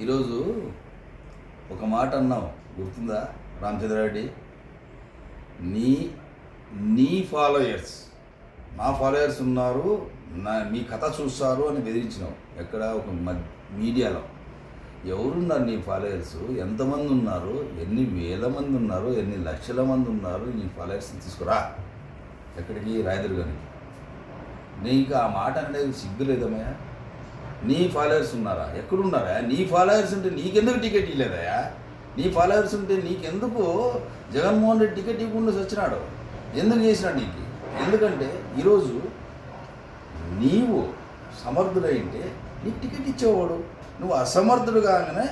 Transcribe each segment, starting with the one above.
ఈరోజు ఒక మాట అన్నావు గుర్తుందా? రామచంద్రారెడ్డి నీ నీ ఫాలోయర్స్ నా ఫాలోయర్స్ ఉన్నారు నా మీ కథ చూస్తారు అని బెదిరించినావు ఎక్కడ? ఒక మీడియాలో. ఎవరున్నారు నీ ఫాలోయర్స్? ఎంతమంది ఉన్నారు? ఎన్ని వేల మంది ఉన్నారు? ఎన్ని లక్షల మంది ఉన్నారు? నీ ఫాలోయర్స్ని తీసుకురా. ఎక్కడికి? రాయదుర్గానికి. నీకు ఆ మాట అనేది సిగ్గు లేదమ్మయ్యా నీ ఫాలోయర్స్ ఉన్నారా? ఎక్కడున్నారా? నీ ఫాలోయర్స్ ఉంటే నీకెందుకు టికెట్ ఇవ్వలేదయా నీ ఫాలోయర్స్ ఉంటే నీకెందుకు జగన్మోహన్ రెడ్డి టికెట్ ఇవ్వకుండా వచ్చినాడు ఎందుకు చేసినాడు నీకు? ఎందుకంటే ఈరోజు నీవు సమర్థుడైంటే నీకు టికెట్ ఇచ్చేవాడు. నువ్వు అసమర్థుడు కాగానే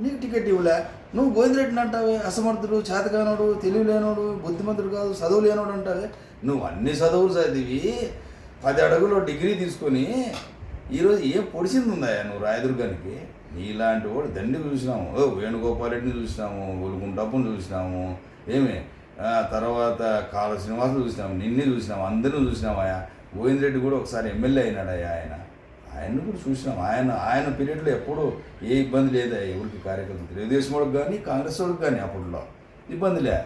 నీకు టికెట్ ఇవ్వలే. నువ్వు గోవిందరెడ్డిని అంటావే అసమర్థుడు చేతకానోడు తెలివిలేనోడు బుద్ధిమంతుడు కాదు చదువు లేనోడు అంటావే. నువ్వు అన్ని చదువులు చదివి పది అడుగులో డిగ్రీ తీసుకొని ఈరోజు ఏం పొడిచింది ఉందా నువ్వు రాయదుర్గానికి? నీలాంటి వాడు దండి చూసినాము. ఓ వేణుగోపాల్ రెడ్డిని చూసినాము ఒలుగుంటప్పుని చూసినాము ఏమి? తర్వాత కాల శ్రీనివాసులు చూసినాము నిన్నే చూసినాము అందరిని చూసినామయ్యా గోవిందరెడ్డి కూడా ఒకసారి ఎమ్మెల్యే అయినాడయ్యా ఆయన. ఆయన్ని కూడా చూసినాం. ఆయన ఆయన పీరియడ్లో ఎప్పుడూ ఏ ఇబ్బంది లేదా ఎవరికి కార్యకర్తలు. తెలుగుదేశం వాళ్ళకి కానీ కాంగ్రెస్ వాళ్ళకి కానీ అప్పట్లో ఇబ్బందిలే.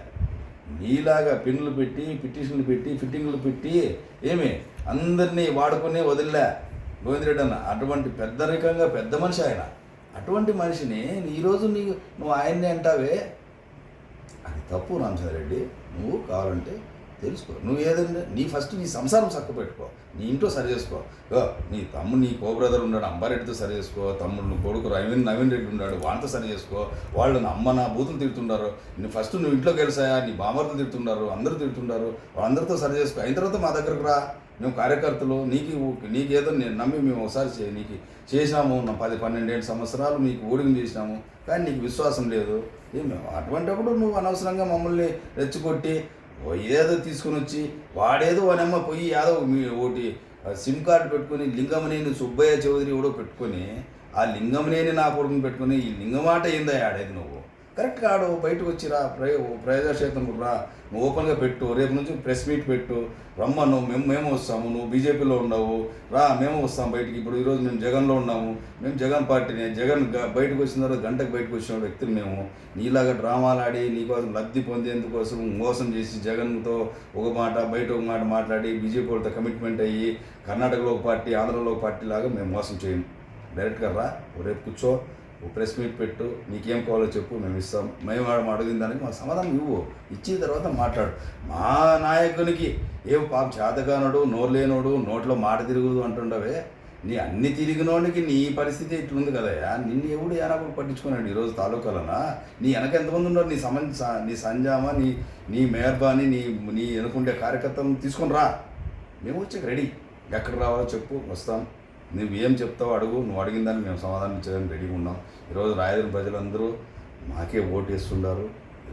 నీలాగా పిన్నులు పెట్టి పిటిషన్లు పెట్టి ఫిట్టింగ్లు పెట్టి ఏమి? అందరినీ వాడుకునే వదిలే. గోవిందరెడ్డి అన్న అటువంటి పెద్ద రకంగా పెద్ద మనిషి ఆయన. అటువంటి మనిషిని ఈరోజు నీ నువ్వు ఆయన్ని అంటావే? అది తప్పు రామచంద్రరెడ్డి. నువ్వు కావాలంటే తెలుసుకో. నువ్వు ఏదంటే నీ ఫస్ట్ నీ సంసారం చక్క పెట్టుకో. నీ ఇంట్లో సరి చేసుకో. నీ తమ్ముడు నీ కో బ్రదర్ ఉన్నాడు అంబారెడ్డితో సరి చేసుకో. తమ్ముడు నువ్వు కొడుకు నవీన్ నవీన్ రెడ్డి ఉన్నాడు వాళ్ళతో సరి చేసుకో. వాళ్ళు నా అమ్మ నా బూతులు తిడుతుండారు. నువ్వు ఫస్ట్ నువ్వు ఇంట్లో గెలిసాయా నీ బామర్లు తిడుతున్నారు అందరూ తిడుతుండారు. వాళ్ళందరితో సరి చేసుకో. అయిన తర్వాత మా దగ్గరకు రా. మేము కార్యకర్తలు. నీకు నీకేదో నేను నమ్మి మేము ఒకసారి చే- నీకు చేసినాము. నా పది పన్నెండేడు సంవత్సరాలు నీకు ఓడింగ్ చేసినాము కానీ నీకు విశ్వాసం లేదు. ఏం అటువంటిప్పుడు నువ్వు అనవసరంగా మమ్మల్ని రెచ్చగొట్టి ఏదో తీసుకుని వచ్చి వాడేదో వానమ్మ పోయి ఏదో మీ ఒకటి సిమ్ కార్డు పెట్టుకుని లింగమనేని సుబ్బయ్య చౌదరి కూడా పెట్టుకొని ఆ లింగమనేని నా కొడుకుని పెట్టుకుని ఈ లింగమాట ఏందా ఆడేది నువ్వు? కరెక్ట్ కాడు బయటకు వచ్చిరా ప్రయ ప్రజాక్షేత్రం రా. నువ్వు ఓపెన్గా పెట్టు రేపు నుంచి ప్రెస్ మీట్ పెట్టు. రమ్మను మేము మేము వస్తాము. నువ్వు బీజేపీలో ఉండవు రా మేము వస్తాం బయటికి. ఇప్పుడు ఈరోజు మేము జగన్లో ఉన్నాము. మేము జగన్ పార్టీనే. జగన్ బయటకు వచ్చిన తర్వాత గంటకు బయటకు వచ్చిన వ్యక్తులు మేము. నీలాగా డ్రామాలు ఆడి నీకోసం లబ్ధి పొందేందుకోసం మోసం చేసి జగన్తో ఒక మాట బయట ఒక మాట మాట్లాడి బీజేపీ వాళ్ళతో కమిట్మెంట్ అయ్యి కర్ణాటకలో ఒక పార్టీ ఆంధ్రలో ఒక పార్టీ లాగా మేము మోసం చేయం డైరెక్ట్గా రా రేపు కూర్చో. ప్రెస్ మీట్ పెట్టు నీకేం కావాలో చెప్పు మేము ఇస్తాం మేము అడిగిన దానికి మా సమాధానం ఇవ్వు. ఇచ్చిన తర్వాత మాట్లాడు. మా నాయకునికి ఏం పాప చేతగానోడు నోరు లేనోడు నోట్లో మాట తిరుగుదు అంటుండవే. నీ అన్ని తిరిగినోడికి నీ పరిస్థితి ఇట్లుంది కదయ్యా. నిన్ను ఎవడు ఏనాప్పుడు పట్టించుకున్నాడు ఈరోజు తాలూకాలనా. నీ వెనక ఎంతమంది ఉన్నారు? నీ సమన్ నీ సంజామా నీ నీ మేర్బాని నీ నీ ఎనుకుండే కార్యకర్తలను తీసుకుని రా. మేము వచ్చి రెడీ. ఎక్కడ రావాలో చెప్పు వస్తాం. నువ్వు ఏం చెప్తావు అడుగు నువ్వు అడిగిన దాన్ని మేము సమాధానం ఇచ్చేదానికి రెడీగా ఉన్నాం. ఈరోజు రాయదుర్గం ప్రజలందరూ మాకే ఓటు వేస్తున్నారు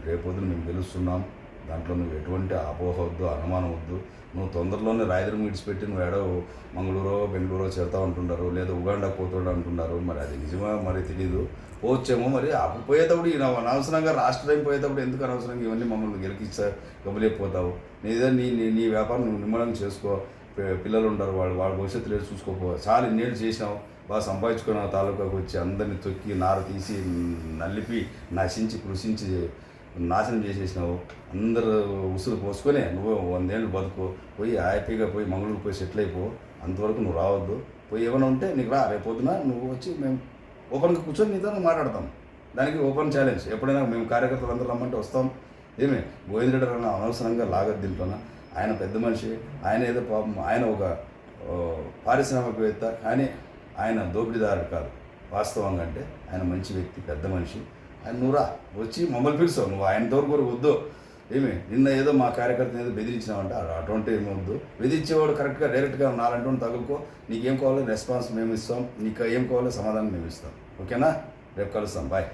రేపొద్దున మేము గెలుస్తున్నాం. దాంట్లో నువ్వు ఎటువంటి అపోహ వద్దు అనుమానం వద్దు. నువ్వు తొందరలోనే రాయదుర్గం విడిచిపెట్టి నువ్వు ఏడో మంగళూరో బెంగళూరో చేరుతా ఉంటున్నారు లేదా ఉగాండా పోతాడు అంటున్నారు. మరి అది నిజమా? మరి తెలీదు. పోవచ్చేమో మరి అప్పుడు పోయేటప్పుడు ఈయన అనవసరంగా రాష్ట్ర టైం పోయేటప్పుడు ఎందుకు అనవసరంగా ఇవన్నీ మమ్మల్ని గెలికిచ్చా గబలేకపోతావు? నీదే నీ నీ వ్యాపారం నువ్వు నిమ్మలంగా చేసుకో. పిల్లలు ఉంటారు వాళ్ళు వాళ్ళ భవిష్యత్తు లేదు చూసుకోపో చాలా ఇన్నేళ్ళు చేసినావు బాగా సంపాదించుకున్న తాలూకాకు వచ్చి అందరిని తొక్కి నార తీసి నలిపి నశించి కృషించి నాశనం చేసేసినావు. అందరూ ఉసురు పోసుకొని నువ్వు వందేళ్ళు బతుకు పోయి హ్యాపీగా పోయి మంగళూరు పోయి సెటిల్ అయిపో అంతవరకు నువ్వు రావద్దు. పోయి ఏమైనా ఉంటే నీకు రా రేపు నువ్వు వచ్చి మేము ఓపెన్గా కూర్చొని నీతో మాట్లాడతాం. దానికి ఓపెన్ ఛాలెంజ్. ఎప్పుడైనా మేము కార్యకర్తలు అందరూ రమ్మంటే వస్తాం. ఏమి గోవిందరెడ్డి అన్న అనవసరంగా లాగద్దు దీంట్లోనా. ఆయన పెద్ద మనిషి ఆయన ఏదో పాపం ఆయన ఒక పారిశ్రామికవేత్త కానీ ఆయన దోపిడీదారుడు కాదు. వాస్తవంగా అంటే ఆయన మంచి వ్యక్తి పెద్ద మనిషి. ఆయన నువ్వురా వచ్చి మమ్మల్ని పిలుస్తావు. నువ్వు ఆయన తోరు వద్దు. ఏమి? నిన్న ఏదో మా కార్యకర్తను ఏదో బెదిరించినామంటే అటువంటి ఏమి వద్దు. బెదిరించేవాడు కరెక్ట్గా డైరెక్ట్గా నాలంటూ తగులుకో. నీకేం కావాలో రెస్పాన్స్ మేము ఇస్తాం. నీకు ఏం కావాలో సమాధానం మేము ఇస్తాం. ఓకేనా? రేపు కలుస్తాం. బాయ్.